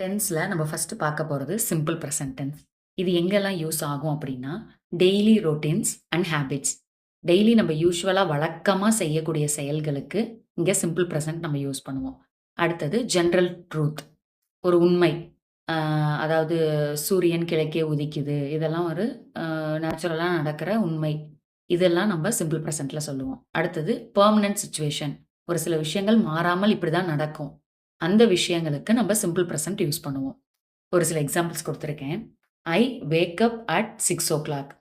டென்ஸில் நம்ம ஃபஸ்ட்டு பார்க்க போகிறது சிம்பிள் ப்ரெசன்ட் டென்ஸ் இது எங்கெல்லாம் யூஸ் ஆகும் அப்படின்னா daily routines and habits daily நம்ம யூஸ்வலாக வழக்கமாக செய்யக்கூடிய செயல்களுக்கு இங்கே சிம்பிள் ப்ரெசன்ட் நம்ம யூஸ் பண்ணுவோம். அடுத்தது ஜென்ரல் ட்ரூத் ஒரு உண்மை. அதாவது சூரியன் கிழக்கே உதிக்குது. இதெல்லாம் ஒரு நேச்சுரலாக நடக்கிற உண்மை. இதெல்லாம் நம்ம சிம்பிள் ப்ரெசண்ட்டில் சொல்லுவோம். அடுத்தது பெர்மனன்ட் சுச்சுவேஷன் ஒரு சில விஷயங்கள் மாறாமல் இப்படி தான் நடக்கும். அந்த விஷயங்களுக்கு நம்ம சிம்பிள் ப்ரெசன்ட் யூஸ் பண்ணுவோம். ஒரு சில எக்ஸாம்பிள்ஸ் கொடுத்துருக்கேன். I wake up at six o'clock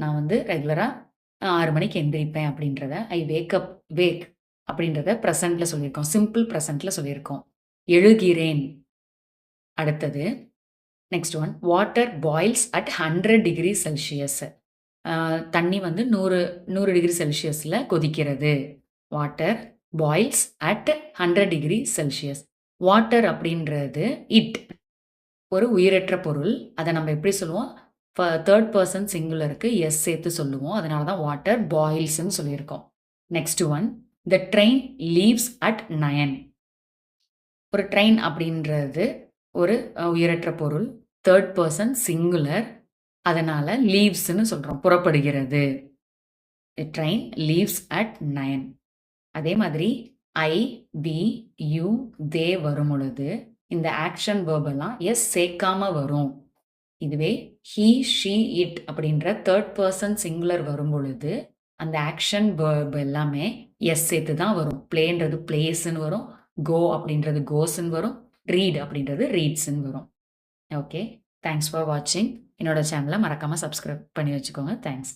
நான் வந்து ரெகுலராக ஆறு மணிக்கு எந்திரிப்பேன் அப்படின்றத ஐ வேக் அப் வேக் அப்படின்றத ப்ரெசண்ட்டில் சொல்லியிருக்கோம். சிம்பிள் ப்ரெசண்டில் சொல்லியிருக்கோம். எழுகிறேன். அடுத்தது next one water boils at hundred degree Celsius தண்ணி வந்து நூறு நூறு டிகிரி செல்சியஸில் கொதிக்கிறது. Water boils at hundred degree Celsius water அப்படின்றது இட் ஒரு உயிரற்ற பொருள். அதை நம்ம எப்படி சொல்லுவோம்? தேர்ட் பர்சன் சிங்குலருக்கு எஸ் சேர்த்து சொல்லுவோம். அதனால தான் வாட்டர் பாயில்ஸ்ன்னு சொல்லியிருக்கோம். Next one the train leaves at nine ஒரு ட்ரெயின் அப்படின்றது ஒரு உயிரற்ற பொருள். தேர்ட் பர்சன் சிங்குலர் அதனால லீவ்ஸ்ன்னு சொல்கிறோம் புறப்படுகிறது. ட்ரெயின் லீவ்ஸ் அட் நயன் அதே மாதிரி ஐ வி யூ தே வரும் பொழுது இந்த ஆக்ஷன் வேர்பெல்லாம் எஸ் சேர்க்காம வரும். இதுவே ஹீ ஷீ இட் அப்படின்ற தேர்ட் பர்சன் சிங்குலர் வரும் பொழுது அந்த ஆக்ஷன் வேர்ப் எல்லாமே எஸ் சேர்த்து தான் வரும் பிளேன்றது பிளேஸ்ன்னு வரும். கோ அப்படின்றது கோஸ்ன்னு வரும். ரீட் அப்படின்றது ரீட்ஸ்ன்னு வரும். ஓகே தேங்க்ஸ் ஃபார் வாட்சிங் என்னோட சேனலை மறக்காமல் சப்ஸ்கிரைப் பண்ணி வச்சுக்கோங்க. தேங்க்ஸ்